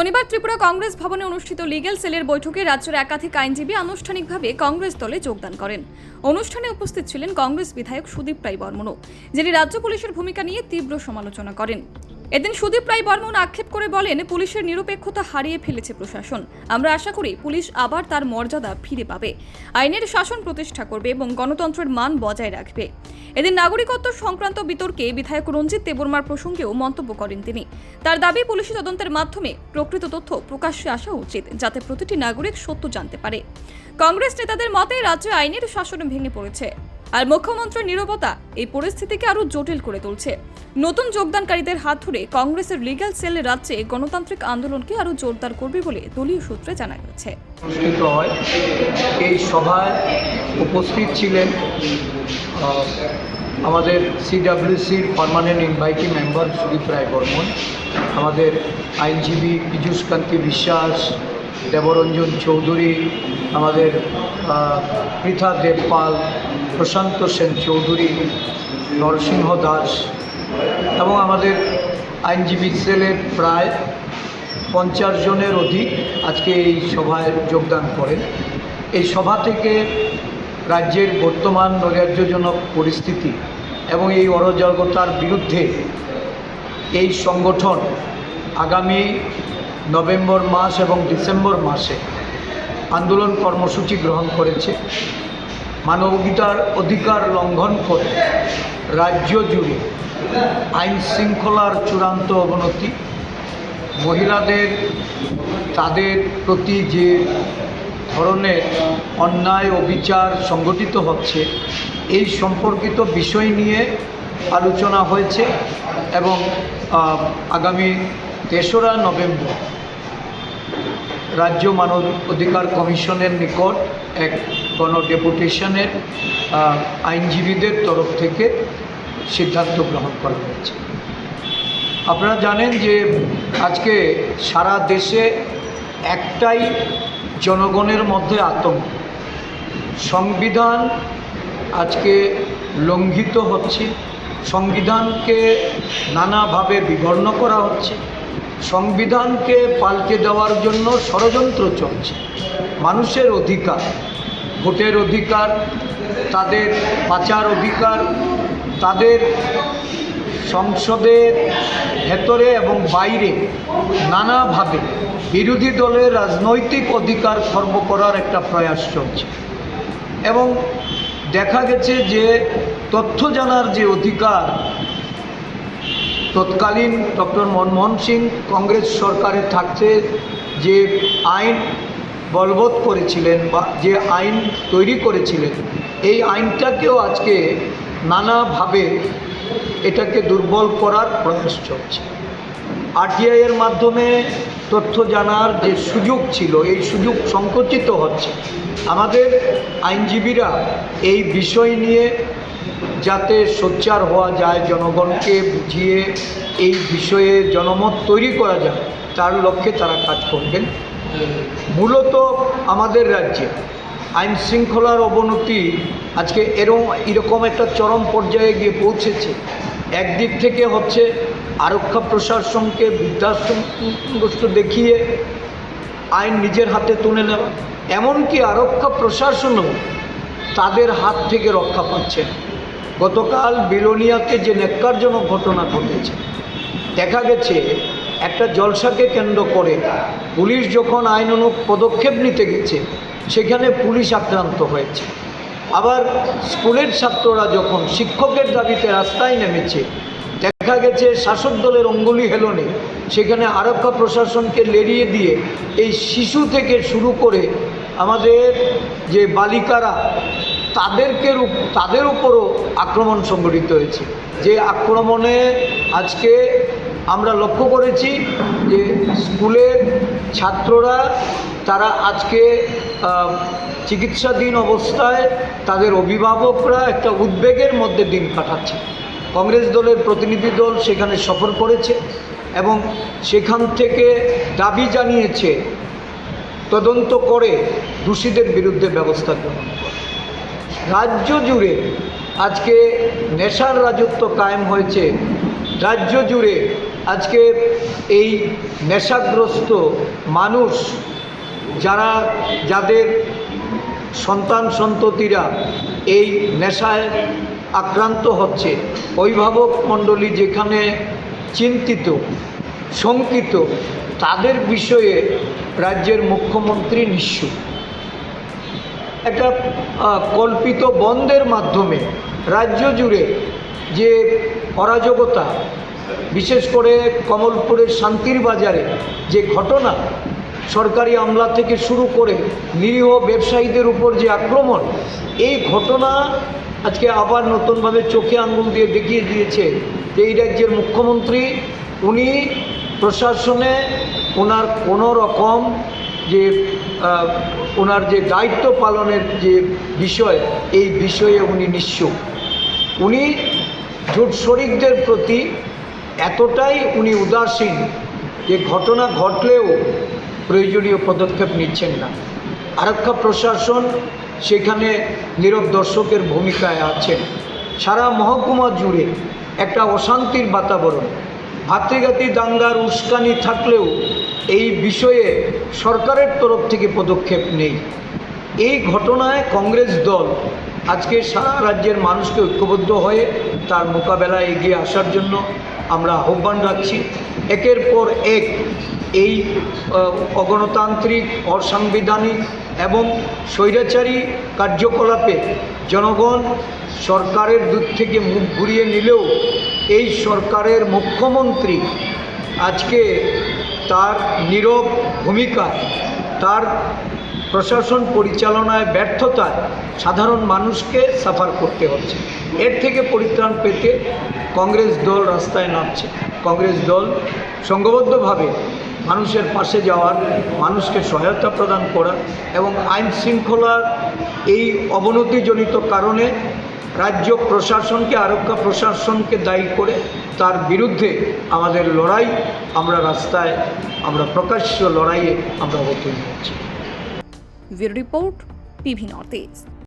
শনিবার ত্রিপুরা কংগ্রেস ভবনে অনুষ্ঠিত লিগ্যাল সেলের বৈঠকে রাজ্যের একাধিক আইনজীবী আনুষ্ঠানিকভাবে কংগ্রেস দলে যোগদান করেন। অনুষ্ঠানে উপস্থিত ছিলেন কংগ্রেস বিধায়ক সুদীপ রায় বর্মনও, যিনি রাজ্য পুলিশের ভূমিকা নিয়ে তীব্র সমালোচনা করেন। এদিন সুদীপ রায় বর্মন আক্ষেপ করে বলেন, পুলিশের নিরপেক্ষতা হারিয়ে ফেলেছে প্রশাসন। আমরা আশা করি পুলিশ আবার তার মর্যাদা ফিরে পাবে। আইনের শাসন প্রতিষ্ঠা করবে এবং গণতন্ত্রের মান বজায় রাখবে। এদিন নাগরিকত্ব সংক্রান্ত বিতর্কে বিধায়ক রঞ্জিত দেববর্মার প্রসঙ্গেও মন্তব্য করেন তিনি। তার দাবি, পুলিশি তদন্তের মাধ্যমে প্রকৃত তথ্য প্রকাশ্যে আসা উচিত, যাতে প্রতিটি নাগরিক সত্য জানতে পারে। কংগ্রেস নেতাদের মতে, রাজ্যে আইনের শাসন ভেঙে পড়েছে। আর মুখ্যমন্ত্রীর নীরবতা এই পরিস্থিতিকে আরও জটিল করে তুলছে। নতুন যোগদানকারীদের হাত ধরে কংগ্রেসের লিগ্যাল সেল রাজ্যে গণতান্ত্রিক আন্দোলনকে আরও জোরদার করবে বলে দলীয় সূত্রে জানা গেছে। অনুষ্ঠিত হয়। এই সভায় উপস্থিত ছিলেন আমাদের সিডাব্লিউসির permanent invitee member Sudip Roy Barman, আমাদের আইনজীবী পীযূষ কান্তি বিশ্বাস, দেবরঞ্জন চৌধুরী, আমাদের পৃথা দেবপাল, প্রশান্ত সেন চৌধুরী, নরসিংহ দাস এবং আমাদের আইনজীবী সেলের প্রায় পঞ্চাশ জনের অধিক আজকে এই সভায় যোগদান করেন। এই সভা থেকে রাজ্যের বর্তমান নৈরাজ্যজনক পরিস্থিতি এবং এই অরাজকতার বিরুদ্ধে এই সংগঠন আগামী নভেম্বর মাস এবং ডিসেম্বর মাসে আন্দোলন কর্মসূচি গ্রহণ করেছে। মানবিকতার অধিকার লঙ্ঘন করে রাজ্য জুড়ে আইন শৃঙ্খলার চূড়ান্ত অবনতি, মহিলাদের, তাদের প্রতি যে ধরনের অন্যায় অবিচার সংগঠিত হচ্ছে। এই সম্পর্কিত বিষয় নিয়ে আলোচনা হয়েছে এবং আগামী তেসরা নভেম্বর রাজ্য মানব অধিকার কমিশনের নিকট এক গণ ডেপুটেশনের আইনজীবীদের তরফ থেকে সিদ্ধান্ত গ্রহণ করা হয়েছে। আপনারা জানেন যে আজকে সারা দেশে একটাই জনগণের মধ্যে আতঙ্ক। সংবিধান আজকে লঙ্ঘিত হচ্ছে। সংবিধানকে নানাভাবে বিবর্ণ করা হচ্ছে। সংবিধানকে পাল্টে দেওয়ার জন্য ষড়যন্ত্র চলছে। মানুষের অধিকার, ভোটের অধিকার, তাদের বাঁচার অধিকার, তাদের সংসদের ভেতরে এবং বাইরে নানাভাবে বিরোধী দলের রাজনৈতিক অধিকার খর্ব করার একটা প্রয়াস চলছে। এবং দেখা গেছে যে তথ্য জানার যে অধিকার, তৎকালীন ডক্টর মনমোহন সিং কংগ্রেস সরকারে থাকতে যে আইন বলবৎ করেছিলেন বা যে আইন তৈরি করেছিলেন, এই আইনটাকেও আজকে নানাভাবে এটাকে দুর্বল করার প্রয়াস চলছে। আরটিআই এর মাধ্যমে তথ্য জানার যে সুযোগ ছিল, এই সুযোগ সংকুচিত হচ্ছে। আমাদের আইনজীবীরা এই বিষয় নিয়ে যাতে সোচ্চার হওয়া যায়, জনগণকে বুঝিয়ে এই বিষয়ে জনমত তৈরি করা যায়, তার লক্ষ্যে তারা কাজ করবেন। মূলত আমাদের রাজ্যে আইন শৃঙ্খলার অবনতি আজকে এরম, এরকম একটা চরম পর্যায়ে গিয়ে পৌঁছেছে একদিক থেকে হচ্ছে আরক্ষা প্রশাসনকে বৃদ্ধাশ্রমগ্রস্ত দেখিয়ে আইন নিজের হাতে তুলে নেওয়া, এমনকি আরক্ষা প্রশাসনও তাদের হাত থেকে রক্ষা পাচ্ছে। গতকাল বিলোনিয়াতে যে নেককারজনক ঘটনা ঘটেছে, দেখা গেছে একটা জলসাকে কেন্দ্র করে পুলিশ যখন আইন অনুক পদক্ষেপ নিতে গেছে সেখানে পুলিশ আক্রান্ত হয়েছে। আবার স্কুলের ছাত্ররা যখন শিক্ষকের দাবিতে রাস্তায় নেমেছে, দেখা গেছে শাসক দলের অঙ্গুলি হেলনে সেখানে আরক্ষা প্রশাসনকে লেরিয়ে দিয়ে এই শিশু থেকে শুরু করে আমাদের যে বালিকারা, তাদেরকে তাদের উপরও আক্রমণ সংঘটিত হয়েছে। যে আক্রমণে আজকে আমরা লক্ষ্য করেছি যে স্কুলের ছাত্ররা তারা আজকে চিকিৎসাধীন অবস্থায় তাদের অভিভাবকরা একটা উদ্বেগের মধ্যে দিন কাটাচ্ছে। কংগ্রেস দলের প্রতিনিধি দল সেখানে সফর করেছে এবং সেখান থেকে দাবি জানিয়েছে, তদন্ত করে দোষীদের বিরুদ্ধে ব্যবস্থা গ্রহণ করে। রাজ্য জুড়ে আজকে নেশার রাজত্ব কায়েম হয়েছে। রাজ্য জুড়ে আজকে এই নেশাগ্রস্ত মানুষ যারা, যাদের সন্তান সন্ততিরা এই নেশায় আক্রান্ত হচ্ছে, অভিভাবক মণ্ডলী যেখানে চিন্তিত, শঙ্কিত, তাদের বিষয়ে রাজ্যের মুখ্যমন্ত্রী নিশ্চুপ একটা কল্পিত বন্ধের মাধ্যমে রাজ্য জুড়ে যে অরাজকতা বিশেষ করে কমলপুরের শান্তির বাজারে যে ঘটনা, সরকারি আমলা থেকে শুরু করে নিরীহ ব্যবসায়ীদের উপর যে আক্রমণ, এই ঘটনা আজকে আবার নতুনভাবে চোখে আঙুল দিয়ে দেখিয়ে দিয়েছে যে এই রাজ্যের মুখ্যমন্ত্রী। উনি প্রশাসনে ওনার কোনো রকম যে ওনার যে দায়িত্ব পালনের যে বিষয়, এই বিষয়ে উনি নিশ্চুপ। উনি জোট শরিকদের প্রতি এতটাই উনি উদাসীন যে ঘটনা ঘটলেও প্রয়োজনীয় পদক্ষেপ নিচ্ছেন না। আরক্ষা প্রশাসন সেখানে নীরব দর্শকের ভূমিকায় আছেন। সারা মহকুমা জুড়ে একটা অশান্তির বাতাবরণ। ভাতৃঘাতী দাঙ্গার উস্কানি থাকলেও এই বিষয়ে সরকারের তরফ থেকে পদক্ষেপ নেই। এই ঘটনায় কংগ্রেস দল আজকে সারা রাজ্যের মানুষকে ঐক্যবদ্ধ হয়ে তার মোকাবেলায় এগিয়ে আসার জন্য আমরা আহ্বান রাখছি। একের পর এক এই অগণতান্ত্রিক, অসাংবিধানিক এবং স্বৈরাচারী কার্যকলাপে জনগণ সরকারের দিক থেকে মুখ ঘুরিয়ে নিলেও এই সরকারের মুখ্যমন্ত্রী আজকে তার নীরব ভূমিকায়, তার প্রশাসন পরিচালনায় ব্যর্থতায় সাধারণ মানুষকে সাফার করতে হচ্ছে। এর থেকে পরিত্রাণ পেতে কংগ্রেস দল রাস্তায় নামছে। কংগ্রেস দল সংঘবদ্ধভাবে মানুষের পাশে যাওয়ার, মানুষকে সহায়তা প্রদান করা এবং আইন শৃঙ্খলার এই অবনতিজনিত কারণে রাজ্য প্রশাসনকে, আরক্ষা প্রশাসনকে দায়ী করে তার বিরুদ্ধে আমাদের লড়াই আমরা রাস্তায়, আমরা প্রকাশ্য লড়াইয়ে আমরা অবতীর্ণ হচ্ছি। Bureau report TV north east.